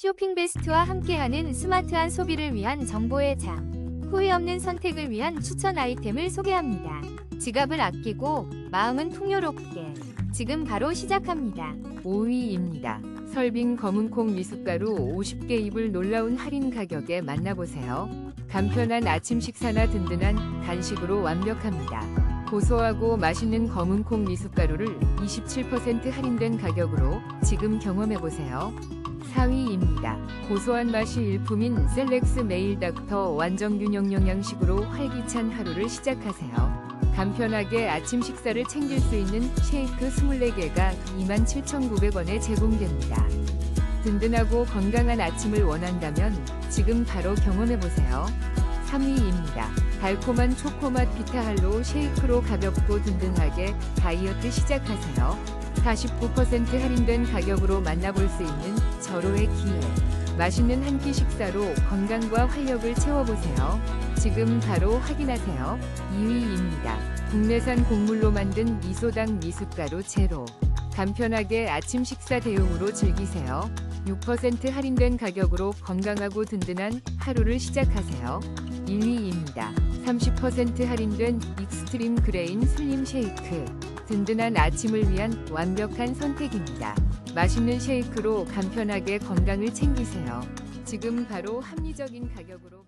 쇼핑 베스트와 함께하는 스마트한 소비를 위한 정보의 장. 후회 없는 선택을 위한 추천 아이템을 소개합니다. 지갑을 아끼고 마음은 풍요롭게. 지금 바로 시작합니다. 5위입니다. 설빙 검은콩 미숫가루 50개 입을 놀라운 할인 가격에 만나보세요. 간편한 아침 식사나 든든한 간식으로 완벽합니다. 고소하고 맛있는 검은콩 미숫가루를 27% 할인된 가격으로 지금 경험해보세요. 4위입니다. 고소한 맛이 일품인 셀렉스 메일 닥터 완전균형 영양식으로 활기찬 하루를 시작하세요. 간편하게 아침 식사를 챙길 수 있는 쉐이크 24개가 27,900원에 제공됩니다. 든든하고 건강한 아침을 원한다면 지금 바로 경험해보세요. 3위입니다. 달콤한 초코맛 비타할로 쉐이크로 가볍고 든든하게 다이어트 시작하세요. 49% 할인된 가격으로 만나볼 수 있는 절호의 기회. 맛있는 한 끼 식사로 건강과 활력을 채워보세요. 지금 바로 확인하세요. 2위입니다. 국내산 곡물로 만든 미소당 미숫가루 제로. 간편하게 아침 식사 대용으로 즐기세요. 6% 할인된 가격으로 건강하고 든든한 하루를 시작하세요. 1위입니다. 30% 할인된 익스트림 그레인 슬림 쉐이크. 든든한 아침을 위한 완벽한 선택입니다. 맛있는 쉐이크로 간편하게 건강을 챙기세요. 지금 바로 합리적인 가격으로